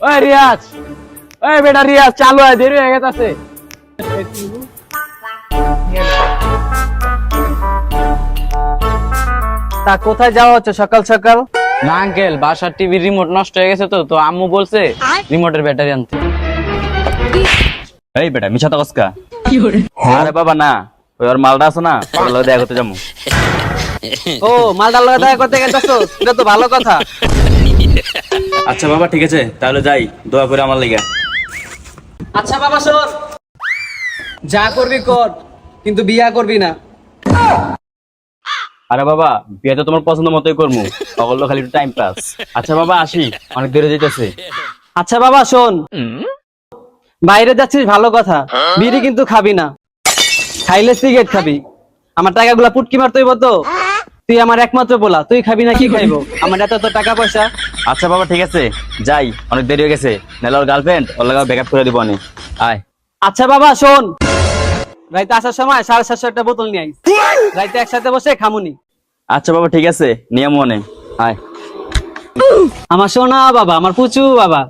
ওই রিয়াজ ওই বেটা রিয়াজ চালু হয় দেরি হয়ে গেছে। তা কোথায় যাওয়া হচ্ছে সকাল সকাল? না আঙ্কেল বাসার টিভির রিমোট নষ্ট হয়ে গেছে তো তো আম্মু বলছে রিমোটের ব্যাটারি আনতে। এই বেটা মিছা তকসকা আরে বাবা না ওই ওর মালটা আছে না ওর লগে দেখা করতে যাব। ও মালদার লগে দেখা করতে গেছো? এটা তো ভালো কথা। আচ্ছা বাবা ঠিক আছে। তাহলে যাই দোয়া করে আমার লেগে। আচ্ছা বাবা শোন। যা করবি কর কিন্তু বিয়া করবি না। আরে বাবা বিয়ে তো তোমার পছন্দ মতোই করব সকল খালি টাইম পাস আচ্ছা বাবা আসি। অনেক দেরি যেতেছে আচ্ছা বাবা শোন। বাইরে যাচ্ছিস ভালো কথা। বিড়ি কিন্তু খাবি না। খাইলে সিগারেট খাবি। আমার টাকাগুলা পুটকি মারতে হইব তো। তুই আমার একমাত্র বলা তুই খাবি না কি খাইবো? আমার এত তো টাকা পয়সা আচ্ছা বাবা ঠিক আছে। যাই অনেক দেরি হয়ে গেছে। নাহলে ওর গার্লফ্রেন্ড ওর লাগা ব্যাকআপ করে দিব আমি। আয়। আচ্ছা বাবা শোন। রাইতে আসার সময় সাড়ে সাতশো একটা বোতল নিয়ে আইস। রাইতে একসাথে বসে খামুনি। আচ্ছা বাবা ঠিক আছে। নিয়ম মনে। আয়। আমার শোনা বাবা আমার পুচু বাবা।